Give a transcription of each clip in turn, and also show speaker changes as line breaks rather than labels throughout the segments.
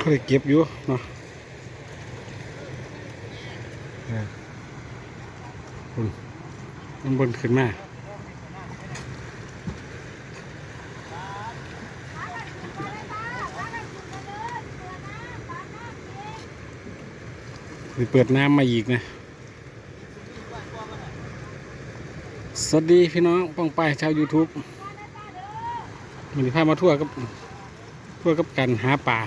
เขาได้เก็บอยู่เนาะเออคุณมันบนขึ้นมานี่เปิดน้ำมาอีกนะสวัสดีพี่น้องป้องไปายชาว YouTube มันพามาทั่วกับทั่วกับกันหาป่า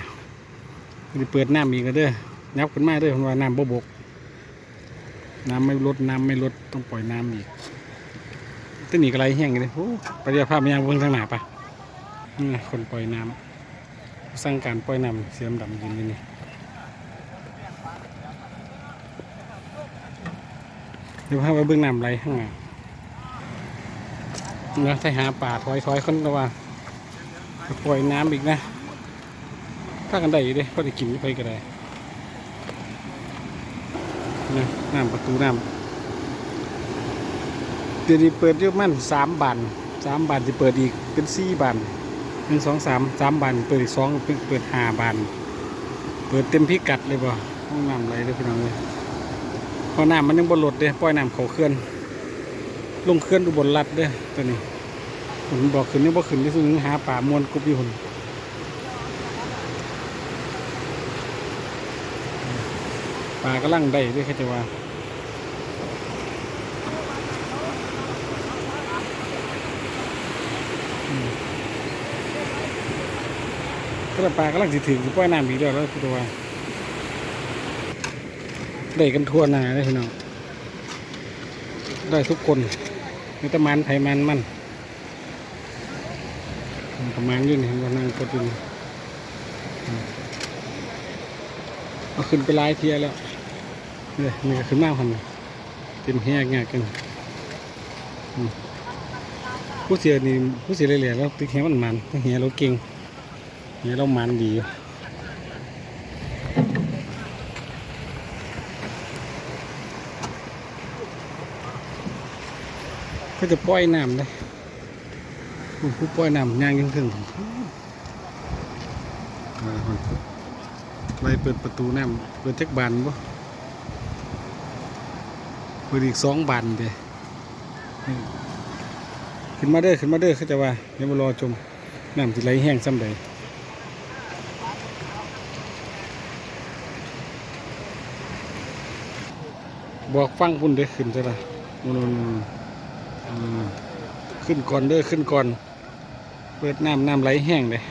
มันเปิดน้ำอีกแล้วเด้อยับขึ้นมาเด้อเพราะว่าน้ำบ่บก น้ำไม่ลดน้ำไม่ลดต้องปล่อยน้ำอีกต้นนี้กระไรแห้งเลยโอ้ไปเรียภาพมายังเบื้องทางหนาปะนี่คนปล่อยน้ำสร้างการปล่อยน้ำเสียมดำยินนี่นี่เดี๋ยวพาไปเบื้องน้ำไหลข้างหน้านะถ้าหาป่าถอยถอยคนละว่าปล่อยน้ำอีกนะ ถ้ากันได้อยู่เด้ก็ได้กินไปก็ได้นะน้ำประตูน้ำเดี๋ยวนี้เปิดเยอะมั่นสามบานสามบานจะเปิดอีกเป็นสี่บานหนึ่งสองสามสามบานเปิดอีกสองเป็นเปิดห้าบานเปิดเต็มพิกัดเลยบ่ห้องน้ำไหลเลยพี่น้องเลยพราะน้ำมันยังบนรถเด้ปล่อยน้ำเขาเคลื่อนลงเคลื่อนอุบลรัดเด้อตัวนี้ผมบอกขึ้นนี่บอกขึ้นที่สุดหาป่ามวนกุบอยู่คน ป่ากำลังได้ด้วยค่ะจะว่าก็ปลากำลังสิถึงสิปล่อยน้ำอีกแล้วแล้วคือตัวว่าได้กันทั่วหน้าเลยพี่น้องได้ทุกคนมีตะมันไผมันมันประมาณยืนเห็นว่านั่งกดอยู่นี่อืมเอาขึ้นไปหลายเทียแล้ว นี่ยนี่ก็ขึ้นมากพันเต็มแหกงากกันผู้เสียนี่ผู้เสียเหล่ๆแล้วติ๊กแหมันมันแหเราเก่งแหเรามันดีก็จะปล่อยน้ำเลยผู้ผู้ปล่อยน้ำย่างยังถึงอ่าคนไล่เปิดประตูน้ำเปิดจักบานบ่ ปิดอีกสองบานเด้นี่ขึ้นมาเด้อขึ้นมาเด้อเขาจะว่าเดี๋ยวมารอชมน้ำที่ไหลแห้งซ้ำใดบอกฟังพุ่นเด้อขึ้นจะละนู่นขึ้นก่อนเด้อขึ้นก่อน เปิดน้ำน้ำไหลแห้งเลย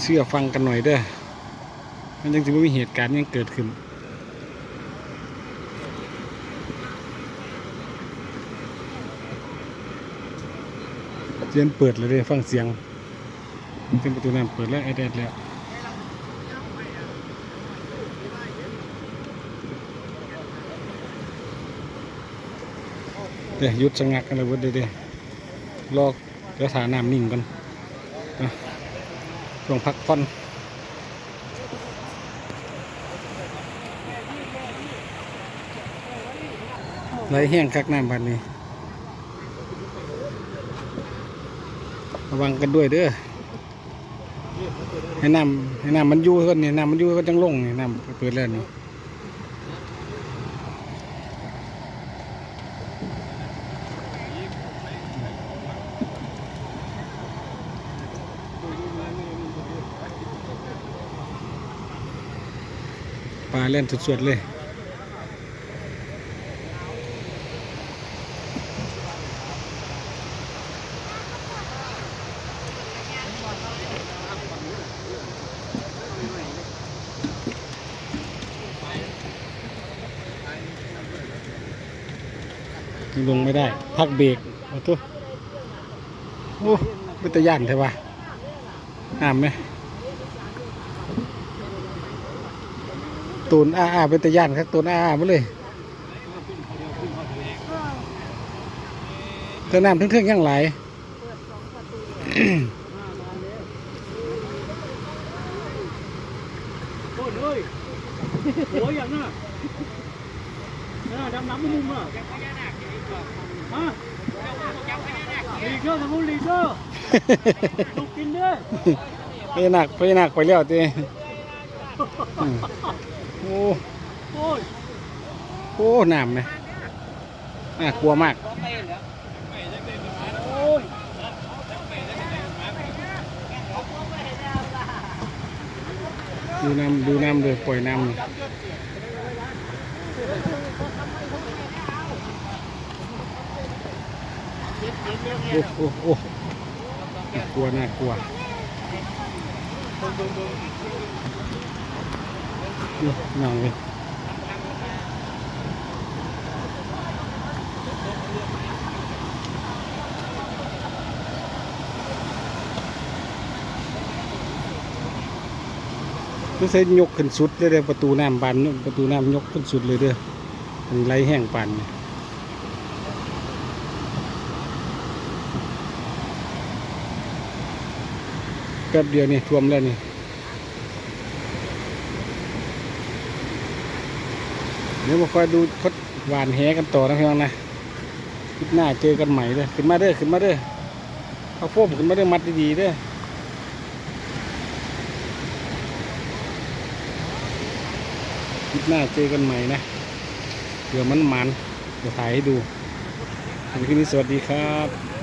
เชื่อฟังกันหน่อยเด้อมันยังจะไม่มีเหตุการณ์ยังเกิดขึ้น เตียนเปิดเลยเด้อฟังเสียงเป็นประตูน้ำเปิดแล้วไอแดดแล้วเดี๋ยวยุดชะงักกันเลยเว้ดเดี๋ยวรอเดี๋ยวถาน้ำนิ่งกันนะช่วงพักผ่อนไหลแห้งคักน้ำบัดนี้ ระวังกันด้วยเด้อให้น้ำให้น้ำมันยู่ก่อนนี่น้ำมันยู่ก็จังลงนี่น้ำเปิดแล้วนี่ปลาเล่นสุดๆเลย ลงไม่ได้ พักเบรกโอ้ตัวโอ้เป็นตะย่านใช่ปะห้ามไหมตูนอ้าอาเป็นตะย่านครับตูนอ้าอามาเลยเจ้าน้ำทึ่งๆยังไหลาย
โอ้ยโอ้ยอย่างน่ะน่ะดำน้ำมุมอะ ลีเกอร์ทางนู้นลีเกอร์ลูกกินด้วย
พญานาคพญานาคไปแล้วต้อืมโอ้
โอ้ย
โอ้น้ำไหมน่ากลัวมากดูน้ำดูน้ำเลยปล่อยน้ำเลย โอ้โอ้โอ้กลัวน่ากลัวนี่น้องเลยต้องใช้ยกขึ้นสุดเลยเด้อประตูน้ำบานประตูน้ำยกขึ้นสุดเลยเด้อมันไหลแห้งปานนี่แป๊บเดียวนี่ท่วมแล้วนี่เดี๋ยวมาคอยดูทดหวานแหกันต่อนะพี่น้องนะคลิปหน้าเจอกันใหม่เลยขึ้นมาเด้อขึ้นมาเด้อเอาโฟมขึ้นมาเด้อมัดดีๆเด้อคลิปหน้าเจอกันใหม่นะเผื่อมันมันเดี๋ยวถ่ายให้ดูวันนี้สวัสดีครับ